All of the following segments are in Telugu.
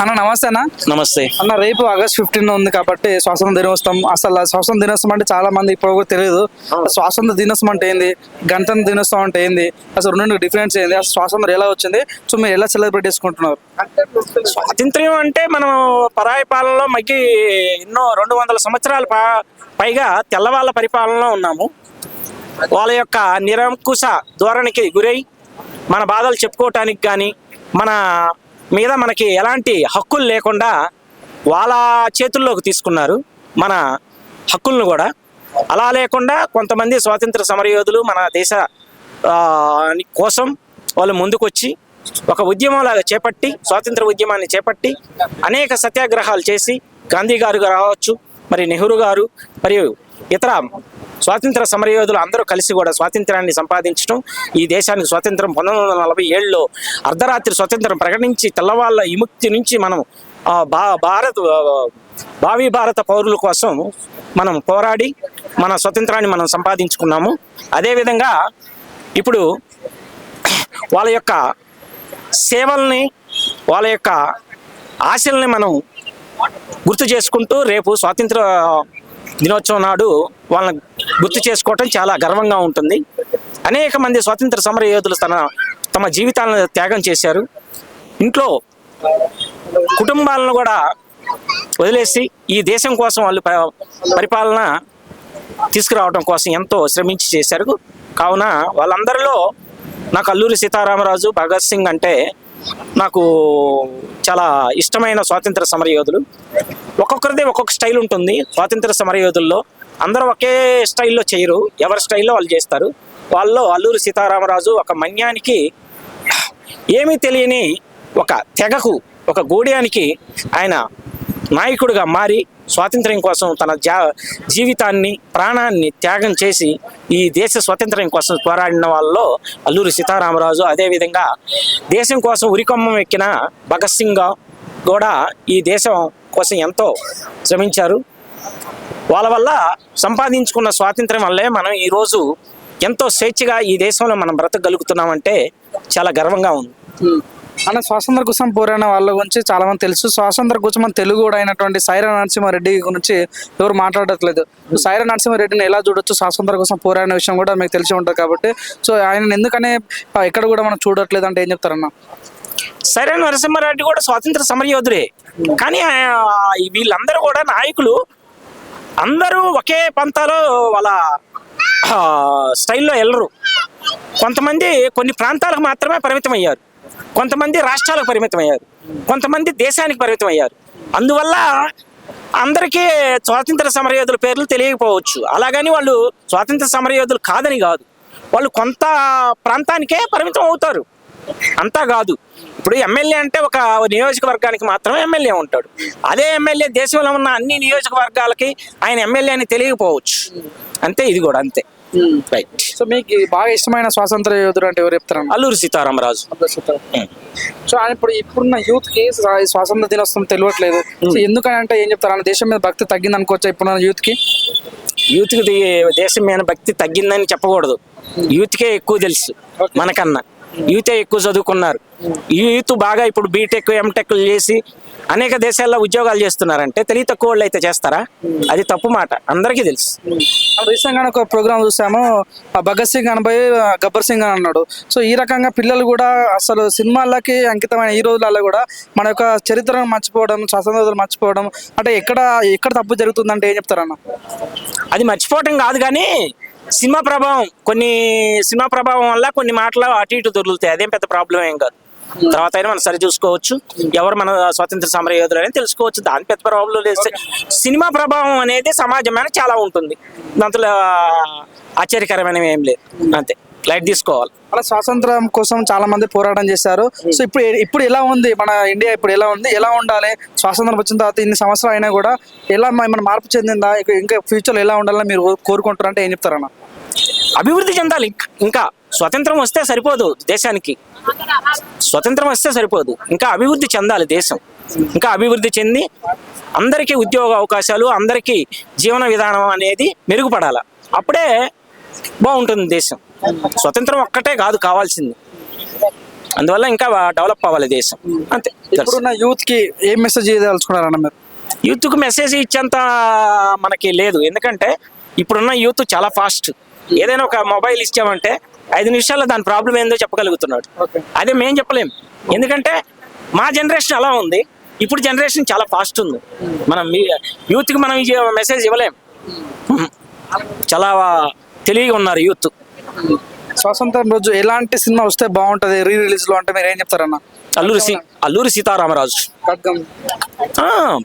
అన్న నమస్తే అన్న. నమస్తే. అన్న రేపు ఆగస్ట్ ఫిఫ్టీన్ ఉంది కాబట్టి స్వాతంత్ర దినోత్సవం. అసలు స్వాతంత్ర దినోత్సవం అంటే చాలా మంది ఇప్పుడు కూడా తెలియదు. స్వాతంత్ర దినోత్సవం అంటే ఏంది? గణతంత్ర దినోత్సవం అంటే ఏంది? అసలు రెండు డిఫరెన్స్ ఏంది? అసలు స్వాతంత్రం ఎలా వచ్చింది? సో మీరు ఎలా సెలబ్రేట్ చేసుకుంటున్నారు? స్వాతంత్ర్యం అంటే మనం పరాయి పాలనలో మగ్గి ఎన్నో రెండు వందల సంవత్సరాల పైగా తెల్లవాళ్ళ పరిపాలనలో ఉన్నాము. వాళ్ళ యొక్క నిరంకుశ ధోరణికి గురై మన బాధలు చెప్పుకోవటానికి కానీ మన మీద మనకి ఎలాంటి హక్కులు లేకుండా వాళ్ళ చేతుల్లోకి తీసుకున్నారు మన హక్కులను కూడా. అలా లేకుండా కొంతమంది స్వాతంత్ర సమరయోధులు మన దేశ కోసం వాళ్ళు ముందుకొచ్చి ఒక ఉద్యమంలాగా చేపట్టి స్వాతంత్ర ఉద్యమాన్ని చేపట్టి అనేక సత్యాగ్రహాలు చేసి గాంధీ గారు రావచ్చు మరి నెహ్రూ గారు మరియు ఇతర స్వాతంత్ర సమరయోధులు అందరూ కలిసి కూడా స్వాతంత్రాన్ని సంపాదించడం ఈ దేశానికి స్వాతంత్రం పంతొమ్మిది వందల నలభై ఏళ్ళలో అర్ధరాత్రి స్వాతంత్రం ప్రకటించి తెల్లవాళ్ళ విముక్తి నుంచి మనం భా భారత్ భావి భారత పౌరుల కోసం మనం పోరాడి మన స్వతంత్రాన్ని మనం సంపాదించుకున్నాము. అదేవిధంగా ఇప్పుడు వాళ్ళ యొక్క సేవల్ని వాళ్ళ యొక్క ఆశల్ని మనం గుర్తు చేసుకుంటూ రేపు స్వాతంత్ర దినోత్సవం నాడు వాళ్ళని గుర్తు చేసుకోవటం చాలా గర్వంగా ఉంటుంది. అనేక మంది స్వాతంత్ర సమర యోధులు తన తమ జీవితాలను త్యాగం చేశారు. ఇంట్లో కుటుంబాలను కూడా వదిలేసి ఈ దేశం కోసం వాళ్ళు ప- పరిపాలన తీసుకురావడం కోసం ఎంతో శ్రమించి చేశారు. కావున వాళ్ళందరిలో నాకు అల్లూరి సీతారామరాజు భగత్ సింగ్ అంటే నాకు చాలా ఇష్టమైన స్వాతంత్ర సమరయోధులు. ఒక్కొక్కరిది ఒక్కొక్క స్టైల్ ఉంటుంది. స్వాతంత్ర సమరయోధుల్లో అందరూ ఒకే స్టైల్లో చేయరు. ఎవరి స్టైల్లో వాళ్ళు చేస్తారు. వాళ్ళలో అల్లూరి సీతారామరాజు ఒక మన్యానికి ఏమీ తెలియని ఒక తెగకు ఒక గూడ్యానికి ఆయన నాయకుడిగా మారి స్వాతంత్ర్యం కోసం తన జీవితాన్ని ప్రాణాన్ని త్యాగం చేసి ఈ దేశ స్వాతంత్ర్యం కోసం పోరాడిన వాళ్ళలో అల్లూరి సీతారామరాజు. అదేవిధంగా దేశం కోసం ఉరికొమ్మం ఎక్కిన భగత్ సింగ్ కూడా ఈ దేశం కోసం ఎంతో శ్రమించారు. వాళ్ళ వల్ల సంపాదించుకున్న స్వాతంత్ర్యం వల్లే మనం ఈరోజు ఎంతో స్వేచ్ఛగా ఈ దేశంలో మనం బ్రతకగలుగుతున్నామంటే చాలా గర్వంగా ఉంది. అంటే స్వాతంత్ర కోసం పోరాడిన వాళ్ళ గురించి చాలా మంది తెలుసు. స్వాతంత్ర కోసం మన తెలుగు కూడా అయినటువంటి సైరా నరసింహారెడ్డి గురించి ఎవరు మాట్లాడట్లేదు. సైరా నరసింహారెడ్డిని ఎలా చూడొచ్చు? స్వాతంత్ర కోసం పోరాడిన విషయం కూడా మీకు తెలిసి ఉంటుంది కాబట్టి. సో ఆయన ఎందుకనే ఎక్కడ కూడా మనం చూడట్లేదు అంటే ఏం చెప్తారన్న? సరే నరసింహారెడ్డి కూడా స్వాతంత్ర సమరయోధుడే. కానీ వీళ్ళందరూ కూడా నాయకులు. అందరూ ఒకే పంతాలో వాళ్ళ స్టైల్లో వెళ్ళరు కొంతమంది కొన్ని ప్రాంతాలకు మాత్రమే పరిమితం అయ్యారు కొంతమంది రాష్ట్రాలకు పరిమితం అయ్యారు కొంతమంది దేశానికి పరిమితం అయ్యారు అందువల్ల అందరికీ స్వాతంత్ర సమరయోధుల పేర్లు తెలియకపోవచ్చు. అలాగని వాళ్ళు స్వాతంత్ర సమరయోధులు కాదని కాదు. వాళ్ళు కొంత ప్రాంతానికే పరిమితం అవుతారు. అంతా కాదు. ఇప్పుడు ఎమ్మెల్యే అంటే ఒక నియోజకవర్గానికి మాత్రమే ఎమ్మెల్యే ఉంటాడు. అదే ఎమ్మెల్యే దేశంలో ఉన్న అన్ని నియోజకవర్గాలకి ఆయన ఎమ్మెల్యే అని తెలియకపోవచ్చు. అంతే ఇది కూడా అంతే. రైట్ సో మీకు బాగా ఇష్టమైన స్వాతంత్ర యోధుడు అంటే ఎవరు చెప్తారన్న అల్లూరి సీతారామరాజు. సో ఆయన ఇప్పుడు ఇప్పుడున్న యూత్కి స్వా- స్వాతంత్ర దినోత్సవం తెలియట్లేదు. సో ఎందుకని అంటే ఏం చెప్తారు? అన్న దేశం మీద భక్తి తగ్గింది అనుకోవచ్చా ఇప్పుడున్న యూత్కి? యూత్కి ది- దేశం మీద భక్తి తగ్గిందని చెప్పకూడదు. యూత్కే ఎక్కువ తెలుసు మనకన్నా. యూతే ఎక్కువ చదువుకున్నారు. ఈ యూత్ బాగా ఇప్పుడు బీటెక్ ఎంటెక్ చేసి అనేక దేశాల్లో ఉద్యోగాలు చేస్తున్నారంటే తెలివి తక్కువ వాళ్ళు అయితే చేస్తారా? అది తప్పు మాట. అందరికీ తెలుసు. రీసెంట్గా ఒక ప్రోగ్రామ్ చూసాము. భగత్ సింగ్ అనబోయి గబ్బర్ సింగ్ అని అన్నాడు. సో ఈ రకంగా పిల్లలు కూడా అసలు సినిమాలకి అంకితమైన ఈ రోజులలో కూడా మన యొక్క చరిత్రను మర్చిపోవడం స్వాతంత్రం మర్చిపోవడం అంటే ఎక్కడ ఎక్కడ తప్పు జరుగుతుందంటే ఏం చెప్తారన్న? అది మర్చిపోవటం కాదు కానీ సినిమా ప్రభావం కొన్ని సినిమా ప్రభావం వల్ల కొన్ని మాటలు అటు ఇటు దొరుకుతాయి. అదేం పెద్ద ప్రాబ్లం ఏం కాదు. తర్వాత అయినా మనం సరి చూసుకోవచ్చు. ఎవరు మన స్వతంత్ర సమర యోధులు అని తెలుసుకోవచ్చు. దాని పెద్ద ప్రాబ్లం లేదు. సినిమా ప్రభావం అనేది సమాజం మీద చాలా ఉంటుంది. దాంట్లో ఆశ్చర్యకరమైనవి ఏం లేదు. అంతే. లైట్ తీసుకోవాలి. అలా స్వాతంత్రం కోసం చాలా మంది పోరాటం చేశారు. సో ఇప్పుడు ఇప్పుడు ఎలా ఉంది? మన ఇండియా ఇప్పుడు ఎలా ఉంది? ఎలా ఉండాలి? స్వాతంత్రం వచ్చిన తర్వాత ఇన్ని సంవత్సరాలు అయినా కూడా ఎలా మన మార్పు చెందిందా? ఇక- ఫ్యూచర్లో ఎలా ఉండాలని మీరు కోరుకుంటారు అంటే ఏం చెప్తారన్న? అభివృద్ధి చెందాలి. ఇంక- స్వతంత్రం వస్తే సరిపోదు దేశానికి. స్వతంత్రం వస్తే సరిపోదు. ఇంకా అభివృద్ధి చెందాలి దేశం. ఇంకా అభివృద్ధి చెంది అందరికీ ఉద్యోగ అవకాశాలు అందరికీ జీవన విధానం అనేది మెరుగుపడాల. అప్పుడే బాగుంటుంది దేశం. స్వతంత్రం ఒక్కటే కాదు కావాల్సింది. అందువల్ల ఇంకా డెవలప్ అవ్వాలి దేశం. అంతే. ఇప్పుడున్న యూత్కి ఏం మెసేజ్ చేయదలుచుకున్నారన్న మీరు? యూత్కు మెసేజ్ ఇచ్చేంత మనకి లేదు. ఎందుకంటే ఇప్పుడున్న యూత్ చాలా ఫాస్ట్ ఏదైనా ఒక మొబైల్ ఇచ్చామంటే ఐదు నిమిషాల్లో దాని ప్రాబ్లం ఏందో చెప్పగలుగుతున్నాడు. అదే మేం చెప్పలేం. ఎందుకంటే మా జనరేషన్ అలా ఉంది. ఇప్పుడు జనరేషన్ చాలా ఫాస్ట్ ఉంది. మనం యూత్కి మనం మెసేజ్ ఇవ్వలేం. చాలా తెలివిగా ఉన్నారు యూత్. స్వాతంత్రం రోజు ఎలాంటి సినిమా వస్తే బాగుంటది? రీ రిలీజ్లో అంటే మీరు ఏం చెప్తారన్న? అల్లూరి సీ అల్లూరి సీతారామరాజు. ఖడ్గం.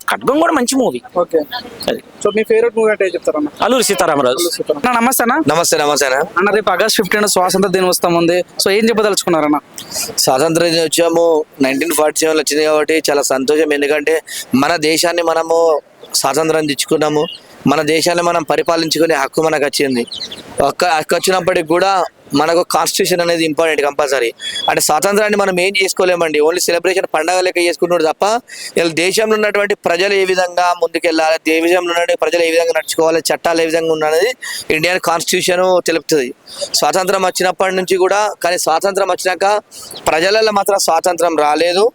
ఖడ్గం కూడా మంచి మూవీ ఓకే. సో మీ ఫేవరెట్ మూవీ అంటే ఏం చెప్తారన్న అల్లూరి సీతారామరాజు. అన్న నమస్తే అన్న. నమస్తే నమస్తే అన్న. అన్న రేపు ఆగస్ట్ ఫిఫ్టీన్ స్వాతంత్ర దినోత్సవం ఉంది. సో ఏం చెప్పదలుచుకున్నారన్న స్వాతంత్ర దినోత్సవము నైన్టీన్ ఫార్టీ సెవెన్ వచ్చింది కాబట్టి చాలా సంతోషం. ఎందుకంటే మన దేశాన్ని మనము స్వాతంత్రం తెచ్చుకున్నాము. మన దేశాన్ని మనం పరిపాలించుకునే హక్కు మనకు వచ్చింది. ఒక్క హక్కు వచ్చినప్పటికి కూడా మనకు కాన్స్టిట్యూషన్ అనేది ఇంపార్టెంట్ కంపల్సరీ అంటే స్వాతంత్రాన్ని మనం ఏం చేసుకోలేమండి? ఓన్లీ సెలబ్రేషన్ పండగ లెక్క చేసుకుంటున్నాడు తప్ప ఇలా దేశంలో ఉన్నటువంటి ప్రజలు ఏ విధంగా ముందుకెళ్ళాలి దేశంలో ఉన్నటువంటి ప్రజలు ఏ విధంగా నడుచుకోవాలి చట్టాలు ఏ విధంగా ఉన్నది ఇండియన్ కాన్స్టిట్యూషన్ తెలుపుతుంది. స్వాతంత్రం వచ్చినప్పటి నుంచి కూడా కానీ స్వాతంత్రం వచ్చినాక ప్రజలలో మాత్రం స్వాతంత్రం రాలేదు.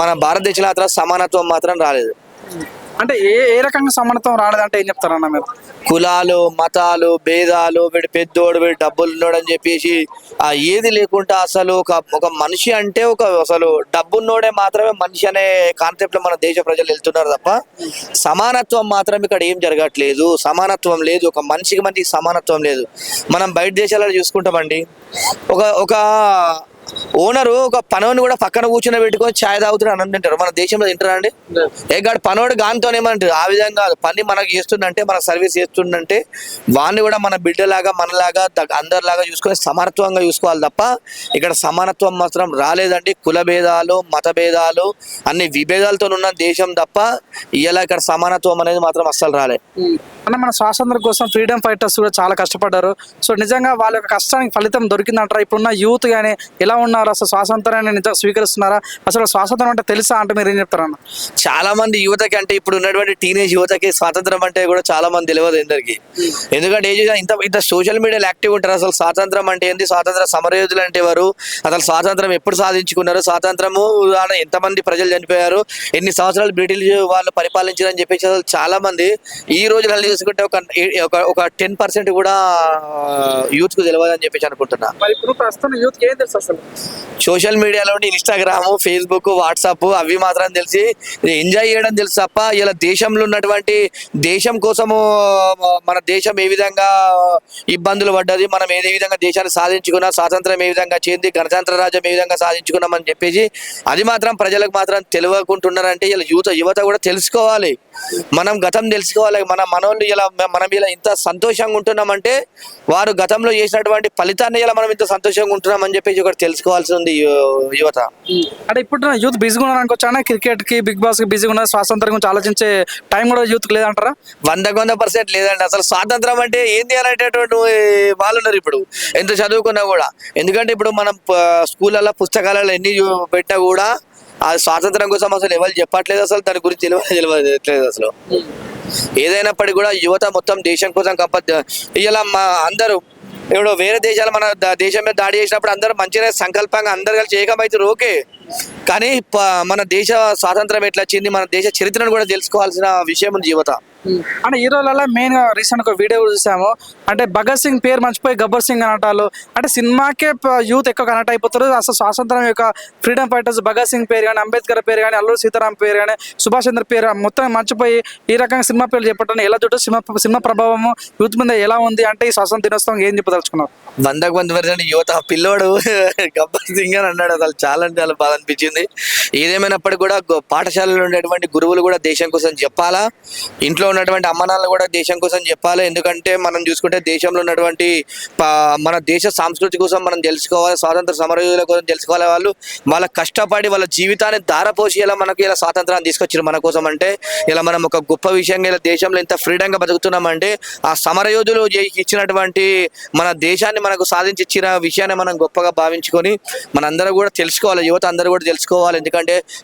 మన భారతదేశంలో మాత్రం సమానత్వం మాత్రం రాలేదు. అంటే ఏ ఏ రకంగా సమానత్వం రాలేదంటే ఏం చెప్తారన్న మీరు? కులాలు మతాలు భేదాలు వీడు పెద్దోడు వీడు డబ్బులు ఉన్నాడు అని చెప్పేసి ఆ ఏది లేకుండా అసలు ఒక ఒక మనిషి అంటే ఒక అసలు డబ్బున్నోడే మాత్రమే మనిషి అనే కాన్సెప్ట్లో మన దేశ ప్రజలు వెళ్తున్నారు తప్ప సమానత్వం మాత్రం ఇక్కడ ఏం జరగట్లేదు. సమానత్వం లేదు. ఒక మనిషికి మనిషికి సమానత్వం లేదు. మనం బయట దేశాలలో చూసుకుంటామండి. ఒక ఒక ఓనరు ఒక పనోని కూడా పక్కన కూర్చుని పెట్టుకొని ఛాయ్ తాగుతున్నారు అని తింటారు మన దేశంలో తింటారా అండి? ఏ గాడు పనోడు గానితో ఏమంటారు ఆ విధంగా. పని మనకు చేస్తుందంటే మనకు సర్వీస్ చేస్తుందంటే వాడిని కూడా మన బిడ్డలాగా మనలాగా అందరిలాగా చూసుకొని సమానత్వంగా చూసుకోవాలి తప్ప ఇక్కడ సమానత్వం మాత్రం రాలేదండి. కుల భేదాలు మత భేదాలు అన్ని విభేదాలతో ఉన్న దేశం తప్ప ఇలా ఇక్కడ సమానత్వం అనేది మాత్రం అస్సలు రాలే. అన్న మన స్వాతంత్రం కోసం ఫ్రీడమ్ ఫైటర్స్ కూడా చాలా కష్టపడ్డారు. సో నిజంగా వాళ్ళ యొక్క కష్టానికి ఫలితం దొరికిందంటారా? ఇప్పుడున్న యూత్ కానీ ఎలా ఉన్నారు? అసలు స్వాతంత్రాన్ని నిజంగా స్వీకరిస్తున్నారా? అసలు స్వాతంత్రం అంటే తెలుసా అంటే మీరు ఏం చెప్తారన్న? చాలా మంది యువతకి అంటే ఇప్పుడు ఉన్నటువంటి టీనేజ్ యువతకి స్వాతంత్రం అంటే కూడా చాలా మంది తెలియదు అందరికి. ఎందుకంటే ఏం చేసినా ఇంత ఇంత సోషల్ మీడియాలో యాక్టివ్ ఉంటారు. అసలు స్వాతంత్రం అంటే ఏంది? స్వాతంత్ర సమరయోధులు అంటే ఎవరు? అసలు స్వాతంత్రం ఎప్పుడు సాధించుకున్నారు? స్వాతంత్రము ఎంతమంది ప్రజలు చనిపోయారు? ఎన్ని సంవత్సరాలు బ్రిటిష్ వాళ్ళు పరిపాలించారని చెప్పేసి అసలు చాలా మంది ఈ రోజులలో చూసుకుంటే ఒక ఒక- ఒక టెన్ పర్సెంట్ కూడా యూత్కు తెలియదు అని చెప్పేసి అనుకుంటున్నా. మరి ఇప్పుడు ప్రస్తుతం యూత్ ఏం తెలుసు అసలు? సోషల్ మీడియాలో ఇన్స్టాగ్రామ్ ఫేస్బుక్ వాట్సాప్ అవి మాత్రం తెలిసి ఎంజాయ్ చేయడం తెలుసు తప్ప ఇలా దేశంలో ఉన్నటువంటి దేశం కోసము మన దేశం ఏ విధంగా ఇబ్బందులు పడ్డది మనం ఏ విధంగా దేశాన్ని సాధించుకున్నా స్వాతంత్రం ఏ విధంగా చేంది గణతంత్ర రాజ్యం ఏ విధంగా సాధించుకున్నామని చెప్పేసి అది మాత్రం ప్రజలకు మాత్రం తెలియకుంటున్నారంటే ఇలా యువత యువత కూడా తెలుసుకోవాలి. మనం గతం తెలుసుకోవాలి మన మనోళ్ళు ఇలా మనం ఇలా ఇంత సంతోషంగా ఉంటున్నామంటే వారు గతంలో చేసినటువంటి ఫలితాన్ని ఇలా మనం ఇంత సంతోషంగా ఉంటున్నాం అని చెప్పేసి ఒకటి తెలుసుకోవాల్సి ఉంది యువత. అంటే ఇప్పుడు యూత్ బిజీగా ఉన్నారు అనుకోవచ్చా క్రికెట్కి బిగ్ బాస్కి బిజీగా ఉన్నారు? స్వాతంత్రం గురించి ఆలోచించే టైం కూడా యూత్ లేదంటారా వందకు వంద పర్సెంట్ లేదండి. అసలు స్వాతంత్రం అంటే ఏంది అనేటటువంటి వాళ్ళు ఉన్నారు ఇప్పుడు. ఎంత చదువుకున్నా కూడా. ఎందుకంటే ఇప్పుడు మనం స్కూళ్ళల్లో పుస్తకాలలో ఎన్ని పెట్టినా కూడా ఆ స్వాతంత్రం కోసం అసలు ఎవరు చెప్పట్లేదు అసలు దాని గురించి తెలియదు అసలు. ఏదైనప్పటికీ కూడా యువత మొత్తం దేశం కోసం కంప ఇలా మా అందరూ ఇప్పుడు వేరే దేశాలు మన దేశం మీద దాడి చేసినప్పుడు అందరూ మంచిగా సంకల్పంగా అందరు కలిసి ఏకమైతే ఓకే. కానీ మన దేశ స్వాతంత్రం ఎట్లా వచ్చింది మన దేశ చరిత్రను కూడా తెలుసుకోవాల్సిన విషయం ఉంది యువత. అంటే ఈ రోజులలో మెయిన్గా రీసెంట్ ఒక వీడియో చూసాము. అంటే భగత్ సింగ్ పేరు మర్చిపోయి గబ్బర్ సింగ్ అనటాలు అంటే సినిమాకే యూత్ ఎక్కువ కనెక్ట్ అయిపోతారు. అసలు స్వాతంత్రం యొక్క ఫ్రీడమ్ ఫైటర్స్ భగత్ సింగ్ పేరు కానీ అంబేద్కర్ పేరు కానీ అల్లూరి సీతారాం పేరు కానీ సుభాష్ చంద్ర పేరు మొత్తం మర్చిపోయి ఈ రకంగా సినిమా పేర్లు చెప్పడం ఎలా చూడటం సినిమా సినిమా ప్రభావము యూత్ మీద ఎలా ఉంది? అంటే ఈ స్వాతంత్ర దినోత్సవం ఏం చెప్పదలుచుకున్నారు వందకు వంద పర్సెంట్ యువత పిల్లోడు గబ్బర్ సింగ్ అని అన్నాడు. అసలు చాలా అంటే చాలా బాధ అనిపించింది. ఏదేమైనప్పటికీ కూడా పాఠశాలలో ఉండేటువంటి గురువులు కూడా దేశం కోసం చెప్పాలా? ఇంట్లో ఉన్నటువంటి అమ్మనాన్నలు కూడా దేశం కోసం చెప్పాలి? ఎందుకంటే మనం చూసుకుంటే దేశంలో ఉన్నటువంటి మన దేశ సంస్కృతి కోసం మనం తెలుసుకోవాలి స్వాతంత్ర సమరయోధుల కోసం తెలుసుకోవాలి వాళ్ళు. వాళ్ళ కష్టపడి వాళ్ళ జీవితాన్ని దారపోసి ఇలా మనకి ఇలా స్వాతంత్రాన్ని తీసుకొచ్చారు మన కోసం అంటే ఇలా మనం ఒక గొప్ప విషయంగా ఇలా దేశంలో ఇంత ఫ్రీడంగా బతుకుతున్నామంటే ఆ సమరయోధులు ఇచ్చినటువంటి మన దేశాన్ని మనకు సాధించి ఇచ్చిన విషయాన్ని మనం గొప్పగా భావించుకొని మనందరూ కూడా తెలుసుకోవాలి యువత అందరూ కూడా తెలుసుకోవాలి. ఎందుకంటే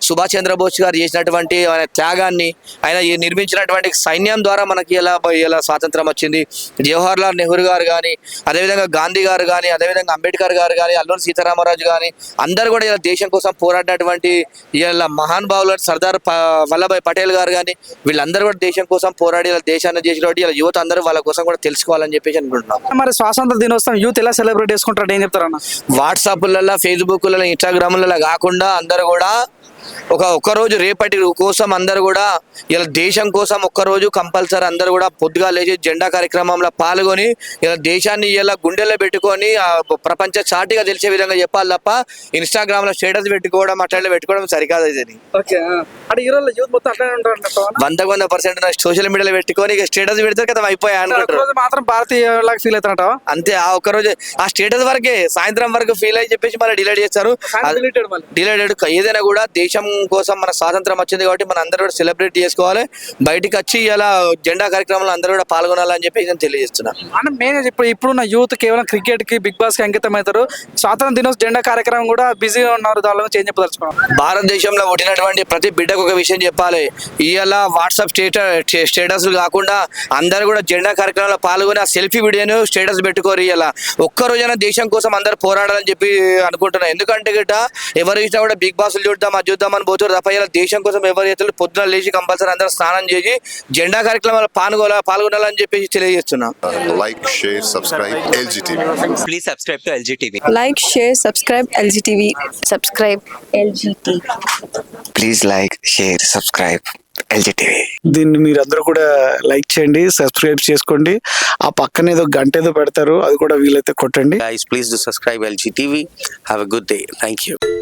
సుభాష్ చంద్రబోస్ గారు చేసినటువంటి ఆయన త్యాగాన్ని ఆయన నిర్మించినటువంటి సైన్యం ద్వారా మనకి ఇలా ఇలా స్వాతంత్రం వచ్చింది. జవహర్ లాల్ నెహ్రూ గారు కానీ అదేవిధంగా గాంధీ గారు కానీ అదేవిధంగా అంబేద్కర్ గారు కానీ అల్లూరి సీతారామరాజు కానీ అందరు కూడా ఇలా దేశం కోసం పోరాడినటువంటి ఇలా మహాన్ భావులు సర్దార్ వల్లభాయ్ పటేల్ గారు కానీ వీళ్ళందరూ కూడా దేశం కోసం పోరాడి ఇలా దేశాన్ని చేసినటువంటి ఇలా యువత అందరూ వాళ్ళ కోసం కూడా తెలుసుకోవాలని చెప్పేసి అనుకుంటున్నాం. మరి స్వాతంత్ర దినోత్సవం యూత్ ఎలా సెలబ్రేట్ చేసుకుంటారు ఏం చెప్తారన్న? వాట్సాప్లలో ఫేస్బుక్లలో ఇన్స్టాగ్రామ్లలో కాకుండా అందరూ కూడా した ఒక ఒక్కరోజు రేపటి కోసం అందరూ కూడా ఇలా దేశం కోసం ఒక్కరోజు కంపల్సరీ అందరూ కూడా పొద్దుగా లేచి జెండా కార్యక్రమంలో పాల్గొని ఇలా దేశాన్ని ఇలా గుండెల్లో పెట్టుకొని ప్రపంచ చాటిగా తెలిసే విధంగా చెప్పాలి తప్ప ఇన్స్టాగ్రామ్లో స్టేటస్ పెట్టుకోవడం అట్లా పెట్టుకోవడం సరికాదు ఇది. వంద వంద పర్సెంట్ సోషల్ మీడియాలో పెట్టుకొని స్టేటస్ పెడితే కదా అయిపోయా అనుకుంటారు. మాత్రం భారతీయ ఫీల్ అవుతారంట అంతే ఆ ఒక్కరోజు ఆ స్టేటస్ వరకే సాయంత్రం వరకు ఫీల్ అయ్యి చెప్పేసి మళ్ళీ డిలీట్ చేస్తారు. డిలీటెడ్ డిలైడెడ్ ఏదైనా కూడా దేశం కోసం మన స్వాతంత్రం వచ్చింది కాబట్టి మన అందరూ కూడా సెలబ్రేట్ చేసుకోవాలి. బయటికి వచ్చి ఇలా జెండా కార్యక్రమంలో అందరూ కూడా పాల్గొనాలని చెప్పి నేను తెలియజేస్తున్నా. అంటే మెయిన్ ఇప్పుడు ఇప్పుడున్న యూత్ కేవలం క్రికెట్కి బిగ్ బాస్కి అంకితం అవుతారు స్వాతంత్ర దినోత్సవ జెండా కార్యక్రమం కూడా బిజీగా ఉన్నారు. దాని గురించి ఏం చెప్పదలుచుకోవాలి భారతదేశంలో పుట్టినటువంటి ప్రతి బిడ్డకు ఒక విషయం చెప్పాలి. ఇవాళ వాట్సాప్ స్టేటస్ స్టేటస్ కాకుండా అందరూ కూడా జెండా కార్యక్రమంలో పాల్గొని ఆ సెల్ఫీ వీడియోను స్టేటస్ పెట్టుకోరు ఇలా ఒక్క రోజైనా దేశం కోసం అందరూ పోరాడాలని చెప్పి అనుకుంటున్నా. ఎందుకంటే గిట్ట ఎవరు ఇష్టం కూడా బిగ్ బాస్ చూద్దాం అది చూద్దాం అని పోతారు తప్ప ఇలా దేశం కోసం ఎవరు అయితే పొద్దున లేచి కంపల్సరీ అందరూ స్నానం చేసి జెండా కార్యక్రమాలు పాల్గొన పాల్గొనాలని చెప్పేసి తెలియజేస్తున్నా. Like, share, subscribe, LGTV. Please subscribe to LGTV. like, share, subscribe LGTV. Subscribe LGTV. Please like share subscribe LGTV దీన్ని మీరు అందరూ కూడా లైక్ చేయండి సబ్స్క్రైబ్ చేసుకోండి. ఆ పక్కన ఏదో గంట ఏదో పెడతారు అది కూడా వీలైతే కొట్టండి. Please do subscribe LGTV have a good day. Thank you.